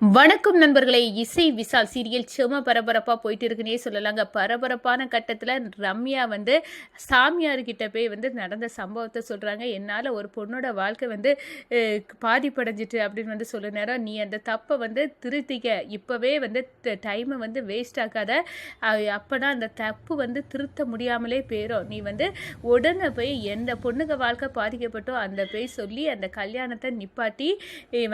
வணக்கம் நண்பர்களே. இசை விசால் சீரியல் செம பரபரப்பாக போயிட்டு இருக்குன்னே சொல்லலாங்க. பரபரப்பான கட்டத்தில் ரம்யா வந்து சாமியார்கிட்ட போய் வந்து நடந்த சம்பவத்தை சொல்கிறாங்க என்னால் ஒரு பொண்ணோட வாழ்க்கை வந்து பாதிப்படைஞ்சிட்டு அப்படின்னு வந்து சொல்ல நேரம் நீ அந்த தப்பை வந்து திருத்திக்க. இப்போவே வந்து டைமை வந்து வேஸ்ட் ஆக்காத. அப்போனா அந்த தப்பு வந்து திருத்த முடியாமலே போயிடும் நீ வந்து உடனே போய் எந்த பொண்ணுங்க வாழ்க்கை பாதிக்கப்பட்டோ அந்த போய் சொல்லி அந்த கல்யாணத்தை நிப்பாட்டி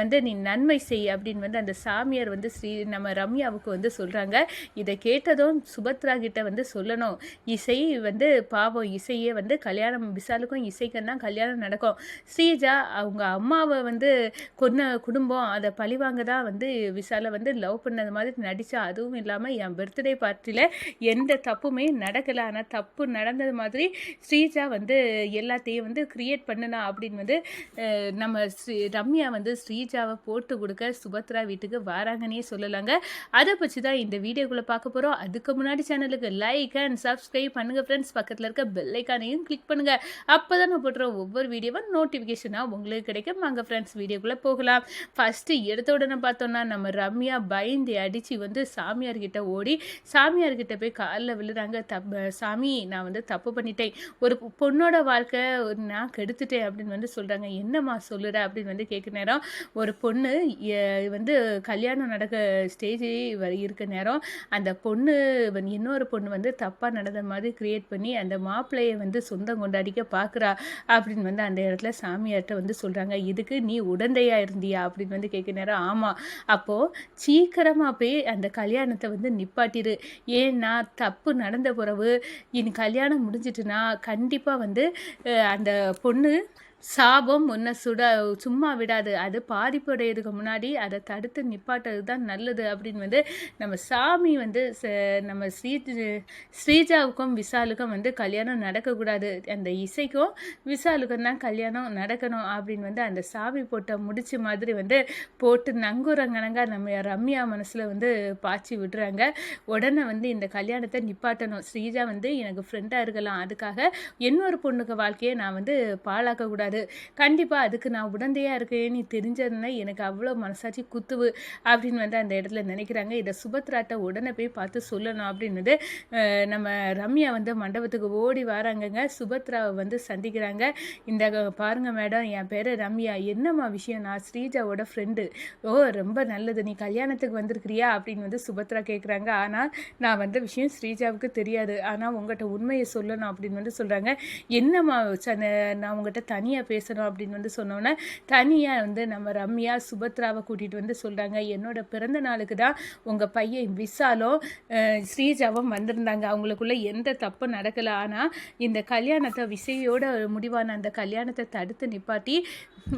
வந்து நீ நன்மை செய் அப்படின்னு வந்து அந்த சாமியார் வந்து ஸ்ரீ நம்ம ரம்யாவுக்கு வந்து சொல்கிறாங்க இதை கேட்டதும் சுபத்ரா கிட்ட வந்து சொல்லணும். இசை வந்து பாவம் இசையே வந்து கல்யாணம் விசாலுக்கும் இசைக்கும் தான் கல்யாணம் நடக்கும். ஸ்ரீஜா அவங்க அம்மாவை வந்து கொன்ன குடும்பம் அதை பழிவாங்க தான் வந்து விசாலை வந்து லவ் பண்ணது மாதிரி நடித்தா அதுவும் இல்லாமல் என் பர்த்டே பார்ட்டியில் எந்த தப்புமே நடக்கலை. ஆனால் தப்பு நடந்தது மாதிரி ஸ்ரீஜா வந்து எல்லாத்தையும் வந்து கிரியேட் பண்ணுனா அப்படின்னு வந்து நம்ம ஸ்ரீ ரம்யா வந்து ஸ்ரீஜாவை போட்டு கொடுக்க சுபத்ரா வீட்டுக்கு வராங்கன்னே சொல்லலாங்க. அதை பற்றி தான் இந்த வீடியோக்குள்ளே பார்க்க போகிறோம் அதுக்கு முன்னாடி சேனலுக்கு லைக் அண்ட் சப்ஸ்கிரைப் பண்ணுங்கள் ஃப்ரெண்ட்ஸ் பக்கத்தில் இருக்க பெல்லைக்கானையும் கிளிக் பண்ணுங்கள் அப்போ தான் நான் போடுற ஒவ்வொரு வீடியோவும் நோட்டிஃபிகேஷனாக உங்களுக்கு கிடைக்கும். வாங்க ஃப்ரெண்ட்ஸ் வீடியோக்குள்ளே போகலாம். ஃபஸ்ட்டு எடுத்த உடனே பார்த்தோன்னா நம்ம ரம்யா பயந்து அடித்து வந்து சாமியார்கிட்ட ஓடி சாமியார்கிட்ட போய் காலில் விழுறாங்க. தப்பு சாமி நான் வந்து தப்பு பண்ணிட்டேன். ஒரு பொண்ணோட வாழ்க்கை ஒரு நான் கெடுத்துட்டேன் அப்படின்னு வந்து சொல்கிறாங்க என்னம்மா சொல்லுற அப்படின்னு வந்து கேட்குற நேரம் ஒரு பொண்ணு வந்து கல்யாணம் நடக்க ஸ்டேஜ் இருக்க நேரம் அந்த பொண்ணு இன்னொரு பொண்ணு வந்து தப்பாக நடந்த மாதிரி கிரியேட் பண்ணி அந்த மாப்பிள்ளையை வந்து சொந்தம் கொண்டாடிக்க பார்க்குறா அப்படின்னு வந்து அந்த இடத்துல சாமியார்கிட்ட வந்து சொல்கிறாங்க இதுக்கு நீ உடந்தையா இருந்தியா அப்படின்னு வந்து கேட்க நேரம் ஆமாம் அப்போது சீக்கிரமாக போய் அந்த கல்யாணத்தை வந்து நிப்பாட்டிரு. ஏன்னா தப்பு நடந்த பிறகு இனி கல்யாணம் முடிஞ்சிட்டுனா கண்டிப்பாக வந்து அந்த பொண்ணு சாபம் உன்னை சுட சும்மா விடாது. அது பாதிப்புடையதுக்கு முன்னாடி அதை தடுத்து நிப்பாட்டுறது தான் நல்லது அப்படின்னு வந்து நம்ம சாமி வந்து ச- நம்ம ஸ்ரீ ஸ்ரீஜாவுக்கும் விசாலுக்கும் வந்து கல்யாணம் நடக்கக்கூடாது. அந்த இசைக்கும் விசாலுக்கும் தான் கல்யாணம் நடக்கணும் அப்படின்னு வந்து அந்த சாமி போட்ட முடிச்சு மாதிரி வந்து போட்டு நங்குரங்கனங்க நம்ம ரம்யா மனசில் வந்து பாய்ச்சி விடுறாங்க. உடனே வந்து இந்த கல்யாணத்தை நிப்பாட்டணும். ஸ்ரீஜா வந்து எனக்கு ஃப்ரெண்டாக இருக்கலாம். அதுக்காக இன்னொரு பொண்ணுக்கு வாழ்க்கையை நான் வந்து பாழாக்கக்கூடாது. கூடாது கண்டிப்பாக அதுக்கு நான் உடந்தையாக இருக்கேன். நீ தெரிஞ்சதுன்னா எனக்கு அவ்வளோ மனசாட்சி குத்துவு அப்படின்னு வந்து அந்த இடத்துல நினைக்கிறாங்க. இதை சுபத்ராட்ட உடனே போய் பார்த்து சொல்லணும் அப்படின்னது நம்ம ரம்யா வந்து மண்டபத்துக்கு ஓடி வராங்கங்க. சுபத்ராவை வந்து சந்திக்கிறாங்க. இந்த பாருங்கள் பாருங்க மேடம் என் பேர் ரம்யா. என்னம்மா விஷயம்? நான் ஸ்ரீஜாவோட ஃப்ரெண்டு ஓ ரொம்ப நல்லது. நீ கல்யாணத்துக்கு வந்திருக்கிறியா? அப்படின்னு வந்து சுபத்ரா கேட்குறாங்க ஆனால் நான் வந்த விஷயம் ஸ்ரீஜாவுக்கு தெரியாது. ஆனால் உங்கள்கிட்ட உண்மையை சொல்லணும் அப்படின்னு வந்து சொல்கிறாங்க என்னம்மா நான் உங்கள்கிட்ட தனியாக பேசணும் அப்படின்னு வந்து சொன்னோன்னே தனியாக வந்து நம்ம ரம்யா சுபத்ராவை கூட்டிகிட்டு வந்து சொல்கிறாங்க என்னோட பிறந்த நாளுக்கு தான் உங்கள் பையன் விசாலும் ஸ்ரீஜாவும் வந்திருந்தாங்க. அவங்களுக்குள்ள எந்த தப்பும் நடக்கலை. ஆனால் இந்த கல்யாணத்தை விசையோட முடிவான அந்த கல்யாணத்தை தடுத்து நிப்பாட்டி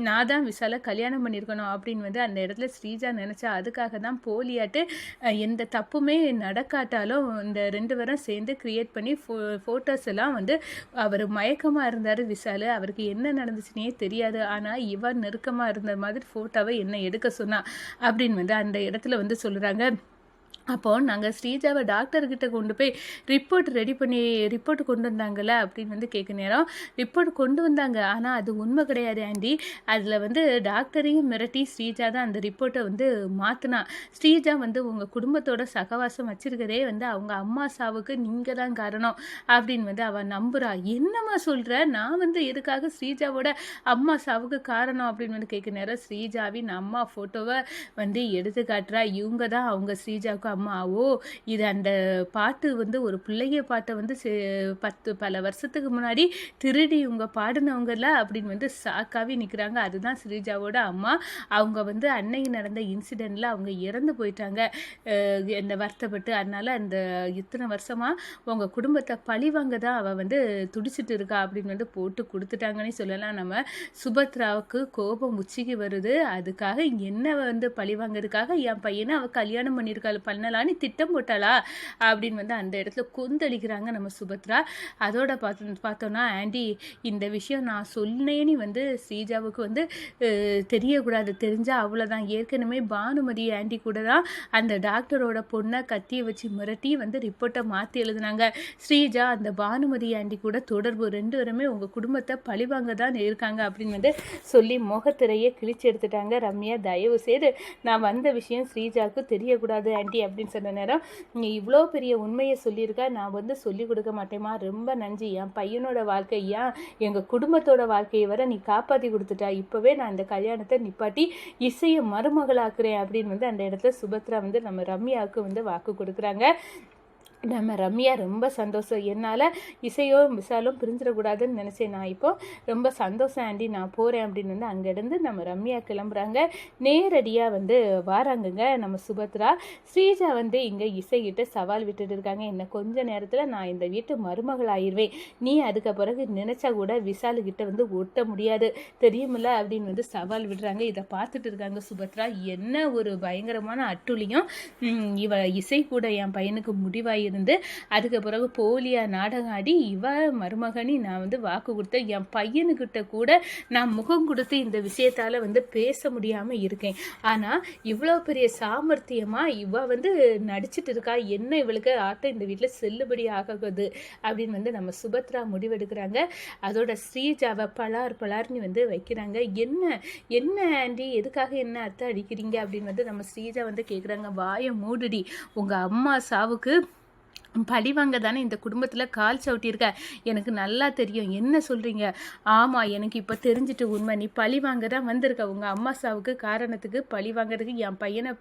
நான் தான் விசால கல்யாணம் பண்ணியிருக்கணும் அப்படின்னு வந்து அந்த இடத்துல ஸ்ரீஜா நினச்சா அதுக்காக தான் போலியாட்டு எந்த தப்புமே நடக்காட்டாலும் இந்த ரெண்டு பேரும் சேர்ந்து க்ரியேட் பண்ணி ஃபோ ஃபோட்டோஸ் எல்லாம் வந்து அவர் மயக்கமாக இருந்தார் விசால். அவருக்கு என்ன நடந்துச்சுன்னே தெரியாது. ஆனால் இவன் நெருக்கமாக இருந்த மாதிரி ஃபோட்டோவை என்னை எடுக்க சொன்னா? அப்படின்னு வந்து அந்த இடத்துல வந்து சொல்கிறாங்க அப்போ நாங்கள் ஸ்ரீஜாவை டாக்டர்கிட்ட கொண்டு போய் ரிப்போர்ட் ரெடி பண்ணி ரிப்போர்ட் கொண்டு வந்தாங்கள்ல அப்படின்னு வந்து கேட்க நேரம். ரிப்போர்ட் கொண்டு வந்தாங்க. ஆனால் அது உண்மை கிடையாது ஆண்டி. அதில் வந்து டாக்டரையும் மிரட்டி ஸ்ரீஜா தான் அந்த ரிப்போர்ட்டை வந்து மாற்றினா ஸ்ரீஜா வந்து உங்கள் குடும்பத்தோட சகவாசம் வச்சிருக்கதே வந்து அவங்க அம்மா சாவுக்கு நீங்கள் தான் காரணம் அப்படின்னு வந்து அவள் நம்புறா. என்னம்மா சொல்கிற நான் வந்து எதுக்காக ஸ்ரீஜாவோட அம்மா சாவுக்கு காரணம் அப்படின்னு வந்து கேட்க நேரம் ஸ்ரீஜாவின் அம்மா ஃபோட்டோவை வந்து எடுத்து காட்டுறா. இவங்க தான் அவங்க ஸ்ரீஜாவுக்கு அம்மாவோ? இது அந்த பாட்டு வந்து ஒரு பிள்ளைய பாட்டை வந்து பத்து பல வருஷத்துக்கு முன்னாடி திருடி இவங்க பாடினவங்கல்ல அப்படின்னு வந்து சாக்காவே நிற்கிறாங்க அதுதான் ஸ்ரீஜாவோட அம்மா. அவங்க வந்து அன்னைக்கு நடந்த இன்சிடெண்ட்டில் அவங்க இறந்து போயிட்டாங்க. இந்த வருத்தப்பட்டு அதனால் அந்த இத்தனை வருஷமாக உங்கள் குடும்பத்தை பழிவாங்க தான் அவள் வந்து துடிச்சிட்டு இருக்கா அப்படின்னு வந்து போட்டு கொடுத்துட்டாங்கன்னே சொல்லலாம். நம்ம சுபத்ராவுக்கு கோபம் உச்சிக்கு வருது. அதுக்காக என்ன வந்து பழி வாங்குறதுக்காக என் பையனை அவள் கல்யாணம் பண்ணியிருக்காள். பண்ண பண்ணலான்னு திட்டம் போட்டாளா? அப்படின்னு வந்து அந்த இடத்துல கொந்தளிக்கிறாங்க நம்ம சுபத்ரா. அதோட பார்த்து பார்த்தோன்னா ஆண்டி இந்த விஷயம் நான் சொன்னேன்னு வந்து ஸ்ரீஜாவுக்கு வந்து தெரியக்கூடாது. தெரிஞ்சால் அவ்வளோதான் ஏற்கனவே பானுமதி ஆண்டி கூட தான் அந்த டாக்டரோட பொண்ணை கத்தியை வச்சு மிரட்டி வந்து ரிப்போர்ட்டை மாற்றி எழுதுனாங்க. ஸ்ரீஜா அந்த பானுமதி ஆண்டி கூட தொடர்பு. ரெண்டு பேருமே உங்கள் குடும்பத்தை பழிவாங்க தான் இருக்காங்க. அப்படின்னு வந்து சொல்லி முகத்திரையே கிழிச்சு எடுத்துட்டாங்க ரம்யா. தயவு செய்து நான் வந்த விஷயம் ஸ்ரீஜாவுக்கு தெரியக்கூடாது ஆண்டி. அப்படின்னு அப்படின்னு சொன்ன நேரம் நீ இவ்வளோ பெரிய உண்மையை சொல்லியிருக்க நான் வந்து சொல்லிக் கொடுக்க மாட்டேமா ரொம்ப நன்றி. என் பையனோட வாழ்க்கை ஏன் எங்கள் குடும்பத்தோட வாழ்க்கையை வர நீ காப்பாற்றி கொடுத்துட்டா? இப்போவே நான் இந்த கல்யாணத்தை நிப்பாட்டி இசையை மருமகளாக்குறேன் அப்படின்னு வந்து அந்த இடத்துல சுபத்ரா வந்து நம்ம ரம்யாவுக்கு வந்து வாக்கு கொடுக்குறாங்க. நம்ம ரம்யா ரொம்ப சந்தோஷம். என்னால் இசையோ விசாலும் பிரிஞ்சிடக்கூடாதுன்னு நினச்சேன் நான் இப்போது ரொம்ப சந்தோஷம் ஆண்டி நான் போகிறேன் அப்படின்னு வந்து அங்கேருந்து நம்ம ரம்யா கிளம்புறாங்க. நேரடியாக வந்து வாராங்கங்க நம்ம சுபத்ரா. ஸ்ரீஜா வந்து இங்கே இசைகிட்ட சவால் விட்டுட்டு இருக்காங்க. என்ன கொஞ்ச நேரத்தில் நான் இந்த வீட்டு மருமகள் ஆயிடுவேன் நீ அதுக்கு பிறகு நினச்சா கூட விசாலுக்கிட்ட வந்து ஒட்ட முடியாது. தெரியுமில்ல அப்படின்னு வந்து சவால் விடுறாங்க. இதை பார்த்துட்டு இருக்காங்க சுபத்ரா. என்ன ஒரு பயங்கரமான அட்டுளியும் இவ இசை கூட என் பையனுக்கு இருந்து அதுக்கு பிறகு போலியா நாடகம் ஆடி இவ மருமகனி நான் வந்து வாக்கு கொடுத்தேன் என் பையனுக்கிட்ட கூட நான் முகம் கொடுத்து இந்த விஷயத்தால் வந்து பேச முடியாமல் இருக்கேன். ஆனால் இவ்வளோ பெரிய சாமர்த்தியமாக இவ வந்து நடிச்சிட்டு இருக்கா என்ன இவளுக்கு ஆத்த இந்த வீட்டில் செல்லுபடி ஆகாது அப்படின்னு வந்து நம்ம சுபத்ரா முடிவெடுக்கிறாங்க. அதோட ஸ்ரீஜாவை பலார் பலார்னு வந்து வைக்கிறாங்க. என்ன என்ன ஆண்டி எதுக்காக என்ன அர்த்தம் அடிக்கிறீங்க அப்படின்னு வந்து நம்ம ஸ்ரீஜா வந்து கேட்குறாங்க வாயை மூடுடி. உங்கள் அம்மா சாவுக்கு பழி வாங்க தானே இந்த குடும்பத்தில் கால் சவுட்டியிருக்க? எனக்கு நல்லா தெரியும். என்ன சொல்கிறீங்க ஆமாம் எனக்கு இப்போ தெரிஞ்சிட்டு உண்மை. நீ பழி வாங்க தான் வந்திருக்க. உங்கள் அம்மா சாவுக்கு காரணத்துக்கு பழி வாங்குறதுக்கு என் பையனை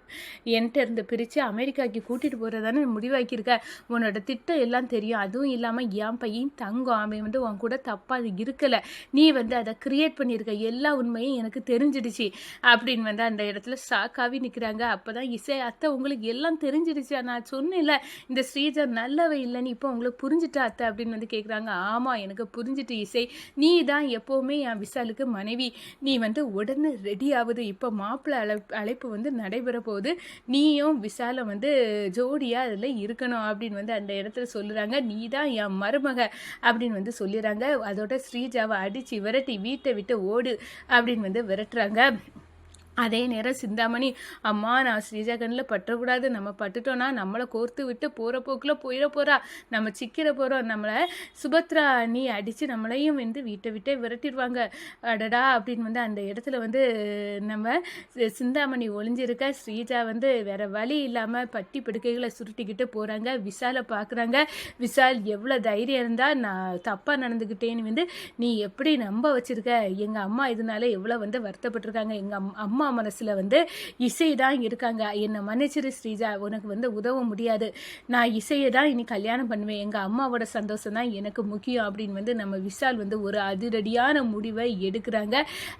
என்கிட்ட இருந்து பிரித்து அமெரிக்காவுக்கு கூட்டிகிட்டு போகிறதானே முடிவாக்கியிருக்க. உன்னோட திட்டம் எல்லாம் தெரியும். அதுவும் இல்லாமல் என் பையன் தங்கம் அவன் வந்து உன் கூட தப்பாக அது இருக்கலை. நீ வந்து அதை கிரியேட் பண்ணியிருக்க. எல்லா உண்மையும் எனக்கு தெரிஞ்சிடுச்சு. அப்படின்னு வந்து அந்த இடத்துல ஷாக்காகவே நிற்கிறாங்க அப்போ தான் இசை அத்தை உங்களுக்கு எல்லாம் தெரிஞ்சிடுச்சு. நான் சொன்னேன்ல இந்த ஸ்ரீஜா நல்லவை இல்லைன்னு இப்போ உங்களுக்கு புரிஞ்சுட்டா அத்தை அப்படின்னு வந்து கேட்குறாங்க ஆமாம் எனக்கு புரிஞ்சுட்டு இசை. நீ தான் எப்போவுமே என் விசாலுக்கு மனைவி. நீ வந்து உடனே ரெடி ஆகுது. இப்போ மாப்பிள்ளை அழைப்பு அழைப்பு வந்து நடைபெற போகுது. நீயும் விசாலம் வந்து ஜோடியாக அதில் இருக்கணும் அப்படின்னு வந்து அந்த இடத்துல சொல்லுறாங்க. நீ தான் என் மருமக அப்படின்னு வந்து சொல்லிடுறாங்க. அதோட ஸ்ரீஜாவை அடித்து விரட்டி வீட்டை விட்டு ஓடு அப்படின்னு வந்து விரட்டுறாங்க. அதே நேரம் சிந்தாமணி அம்மா நான் ஸ்ரீஜா கண்ணில் பற்றக்கூடாது. நம்ம பட்டுட்டோன்னா நம்மளை கோர்த்து விட்டு போகிற போக்கில் போயிட போகிறா நம்ம சிக்கிற போகிறோம் நம்மளை சுபத்ரா நீ அடித்து நம்மளையும் வந்து வீட்டை விட்டே விரட்டிடுவாங்க. அடடா! அப்படின்னு வந்து அந்த இடத்துல வந்து நம்ம சிந்தாமணி ஒளிஞ்சிருக்க. ஸ்ரீஜா வந்து வேற வழி இல்லாமல் பட்டி படுக்கைகளை சுருட்டிக்கிட்டு போகிறாங்க விசாலை பார்க்குறாங்க விசால் எவ்வளோ தைரியம் இருந்தால் நான் தப்பாக நடந்துக்கிட்டேன்னு வந்து நீ எப்படி நம்ப வச்சிருக்க? எங்கள் அம்மா இதனால எவ்வளோ வந்து வருத்தப்பட்டிருக்காங்க. எங்கள் அம் அம்மா மனசில் வந்து இசை தான் இருக்காங்க. என்னை மன்னிச்சிரு ஸ்ரீஜா உனக்கு வந்து உதவ முடியாது. நான் இசையை தான் இனி கல்யாணம் பண்ணுவேன். எங்கள் அம்மாவோட சந்தோஷம் தான் எனக்கு முக்கியம் அப்படின்னு வந்து நம்ம விஷால் வந்து ஒரு அதிரடியான முடிவை எடுக்கிறாங்க.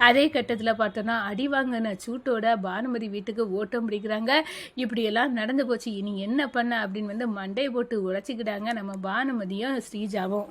அதே கட்டத்தில் பார்த்தோன்னா அடி வாங்கின சூட்டோட பானுமதி வீட்டுக்கு ஓட்டம் பிடிக்கிறாங்க. இப்படியெல்லாம் நடந்து போச்சு. இனி என்ன பண்ண அப்படின்னு வந்து மண்டை போட்டு உழைச்சிக்கிட்டாங்க நம்ம பானுமதியும் ஸ்ரீஜாவும்.